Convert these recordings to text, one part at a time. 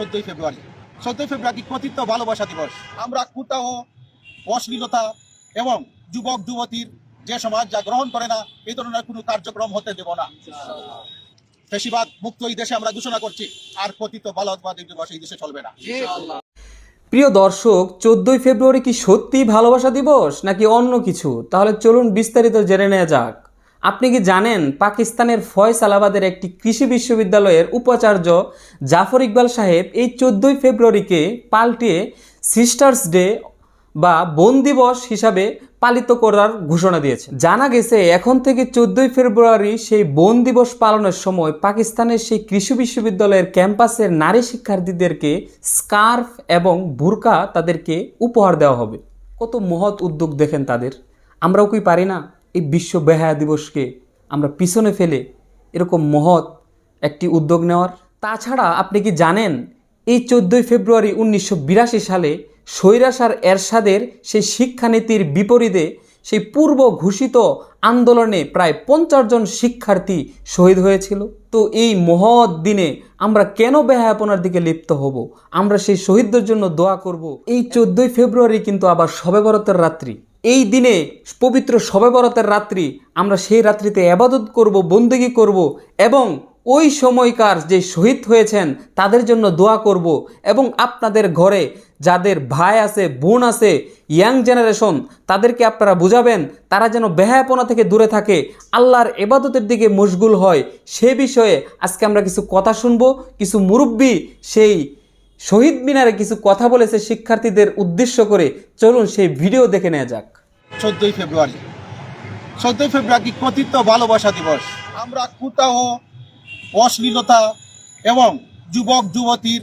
চোদ্দই ফেব্রুয়ারি। চোদ্দই ফেব্রুয়ারি কথিত ভালোবাসা দিবস। আমরা কুটাহ অশ্লীলতা এবং যুবক, যুবতীর যে সমাজ, যা গ্রহণ করে না, এই ধরনের কোনো কার্যক্রম হতে দেব না। ফেসিবাদ মুক্ত এই দেশে আমরা ঘোষণা করছি, আর কথিত ভালোবাসা দিবস এই দেশে চলবে না। প্রিয় দর্শক, চোদ্দই ফেব্রুয়ারি কি সত্যিই ভালোবাসা দিবস, নাকি অন্য কিছু? তাহলে চলুন বিস্তারিত জেনে নেওয়া যাক। আপনি কি জানেন পাকিস্তানের ফয়সালাবাদের একটি কৃষি বিশ্ববিদ্যালয়ের উপাচার্য জাফর ইকবাল সাহেব এই চোদ্দই ফেব্রুয়ারিকে পাল্টিয়ে সিস্টার্স ডে বা বন দিবস হিসাবে পালিত করার ঘোষণা দিয়েছে। জানা গেছে, এখন থেকে চোদ্দই ফেব্রুয়ারি সেই বন দিবস পালনের সময় পাকিস্তানের সেই কৃষি বিশ্ববিদ্যালয়ের ক্যাম্পাসের নারী শিক্ষার্থীদেরকে স্কার্ফ এবং বুরকা তাদেরকে উপহার দেওয়া হবে। কত মহৎ উদ্যোগ দেখেন তাদের। আমরাও কি পারি না? এই বিশ্ব বেহায়া দিবসকে আমরা পিছনে ফেলে এরকম মহৎ একটি উদ্যোগ নেওয়ার। তাছাড়া আপনি কি জানেন, এই চোদ্দোই ফেব্রুয়ারি উনিশশো বিরাশি সালে স্বৈরাসার এরশাদের সেই শিক্ষানীতির বিপরীতে সেই পূর্ব ঘোষিত আন্দোলনে প্রায় পঞ্চাশ জন শিক্ষার্থী শহীদ হয়েছিল। তো এই মহৎ দিনে আমরা কেন বেহায়াপনার দিকে লিপ্ত হব? আমরা সেই শহীদদের জন্য দোয়া করব। এই চোদ্দোই ফেব্রুয়ারি কিন্তু আবার বরতের রাত্রি। এই দিনে পবিত্র শবে বরতের রাত্রি আমরা সেই রাত্রিতে আবাদত করব, বন্দেগি করব এবং ওই সময়কার যে শহীদ হয়েছেন তাদের জন্য দোয়া করব এবং আপনাদের ঘরে যাদের ভাই আছে, বোন আছে, ইয়াং জেনারেশন তাদেরকে আপনারা বুঝাবেন, তারা যেন বেহায়াপনা থেকে দূরে থাকে, আল্লাহর এবাদতের দিকে মশগুল হয়। সে বিষয়ে আজকে আমরা কিছু কথা শুনব, কিছু মুরব্বী সেই শহীদ মিনারে কিছু কথা বলেছে শিক্ষার্থীদের উদ্দেশ্য করে। চলুন সেই ভিডিও দেখে নেওয়া যাক। চোদ্দই ফেব্রুয়ারি। চোদ্দই ফেব্রুয়ারি কথিত ভালোবাসা দিবস? আমরা কুতাহ, অশ্লীলতা এবং যুবক, যুবতীর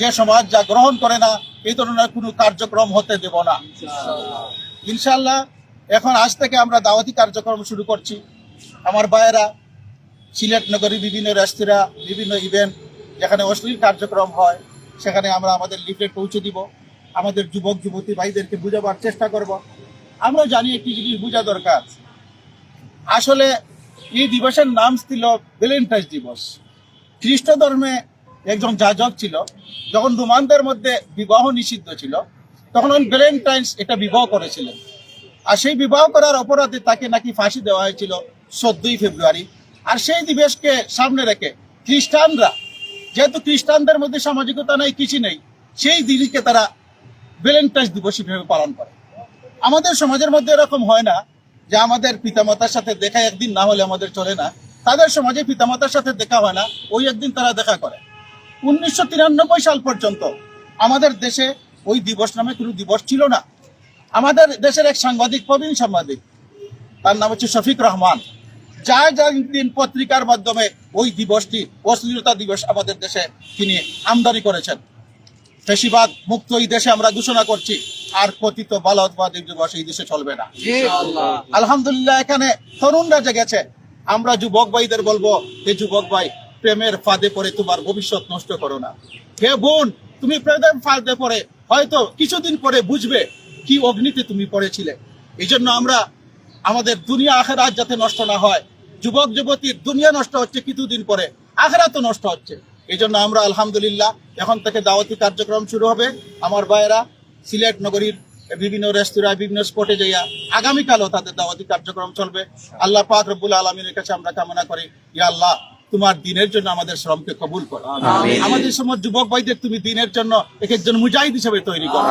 যে সমাজ যা গ্রহণ করে না, এই ধরনের কোনো কার্যক্রম হতে দেব না। ইনশাল্লাহ এখন আজ থেকে আমরা দাওয়াতি কার্যক্রম শুরু করছি। আমার ভাইয়েরা, সিলেট নগরী বিভিন্ন রেস্তোরাঁ বিভিন্ন ইভেন্ট যেখানে অশ্লীল কার্যক্রম হয়। সেখানে আমরা আমাদের লিফলেট পৌঁছে দিব। আমাদের যুবক, যুবতী ভাইদেরকে বুঝাবার চেষ্টা করব। আমরা জানি একটি জিনিস বোঝা দরকার। আসলে এই দিবসের নাম ছিল ভ্যালেন্টাইন্স দিবস। খ্রিস্ট ধর্মে একজন যাজক ছিল, যখন রোমানদের মধ্যে বিবাহ নিষিদ্ধ ছিল, তখন ভ্যালেন্টাইন্স এটা বিবাহ করেছিলেন। আর সেই বিবাহ করার অপরাধে তাকে নাকি ফাঁসি দেওয়া হয়েছিল চোদ্দই ফেব্রুয়ারি। আর সেই দিবসকে সামনে রেখে খ্রিস্টানরা যেহেতু খ্রিস্টানদের মধ্যে সামাজিকতা নেই, কিছু নেই, সেই দিনকে তারা ভ্যালেন্টাইন্স দিবস হিসেবে পালন করে। আমাদের সমাজের মধ্যে এরকম হয় না যে আমাদের পিতামাতার সাথে দেখা একদিন না হলে আমাদের চলে না। তাদের সমাজে পিতামাতার সাথে দেখা হয় না, ওই একদিন তারা দেখা করে। উনিশশো তিরানব্বই সাল পর্যন্ত আমাদের দেশে ওই দিবস নামে কোনো দিবস ছিল না। আমাদের দেশের এক সাংবাদিক, প্রবীণ সাংবাদিক, তার নাম হচ্ছে শফিক রহমান। যা যা দিন পত্রিকার মাধ্যমে ওই দিবসটি অশ্লীলতা দিবস আমাদের দেশে তিনি আমদানি করেছেন। ফেসিবাদ মুক্ত এই দেশে আমরা ঘোষণা করছি আর কথিত বালকবাদ দিবস এই দেশে চলবে না। আলহামদুলিল্লাহ এখানে তরুণরা জেগেছে। আমরা যুবক ভাইদের বলব হে যুবক ভাই প্রেমের ফাঁদে পড়ে তোমার ভবিষ্যৎ নষ্ট করো না। হে বোন তুমি প্রেমের ফাঁদে পড়ে হয়তো কিছুদিন পরে বুঝবে কি অগ্নিতে তুমি পড়েছিলে। এই জন্য আমরা আমাদের দুনিয়া আখেরাত যাতে নষ্ট না হয়। যুবক যুবতীর দুনিয়া নষ্ট হচ্ছে কিছুদিন পরে আখেরাত নষ্ট হচ্ছে। এই জন্য আমরা আলহামদুলিল্লাহ এখন থেকে দাওয়াতি কার্যক্রম শুরু হবে। আমার ভাইয়েরা সিলেট নগরীর বিভিন্ন রেস্তোরাঁ, বিভিন্ন স্পটে যাইয়া আগামীকালও তাদের দাওয়াতি কার্যক্রম চলবে। আল্লাহ পাক রব্বুল আলমিনের কাছে আমরা কামনা করি, ইয়া আল্লাহ তোমার দিনের জন্য আমাদের শ্রমকে কবুল করো। আমাদের সময় যুবক ভাইদের তুমি দিনের জন্য এক একজন মুজাহিদ হিসেবে তৈরি করো।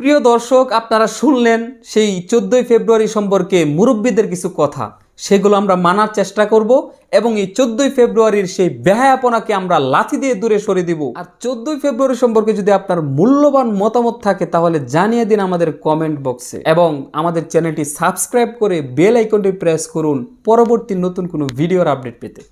প্রিয় দর্শক আপনারা শুনলেন সেই চোদ্দোই ফেব্রুয়ারি সম্পর্কে মুরব্বীদের কিছু কথা। সেগুলো আমরা মানার চেষ্টা করব এবং এই চোদ্দোই ফেব্রুয়ারির সেই বেহায়াপনাকে আমরা লাথি দিয়ে দূরে সরে দিব। আর চোদ্দই ফেব্রুয়ারি সম্পর্কে যদি আপনার মূল্যবান মতামত থাকে তাহলে জানিয়ে দিন আমাদের কমেন্ট বক্সে এবং আমাদের চ্যানেলটি সাবস্ক্রাইব করে বেল আইকনটি প্রেস করুন। পরবর্তী নতুন কোনো ভিডিওর আপডেট পেতে।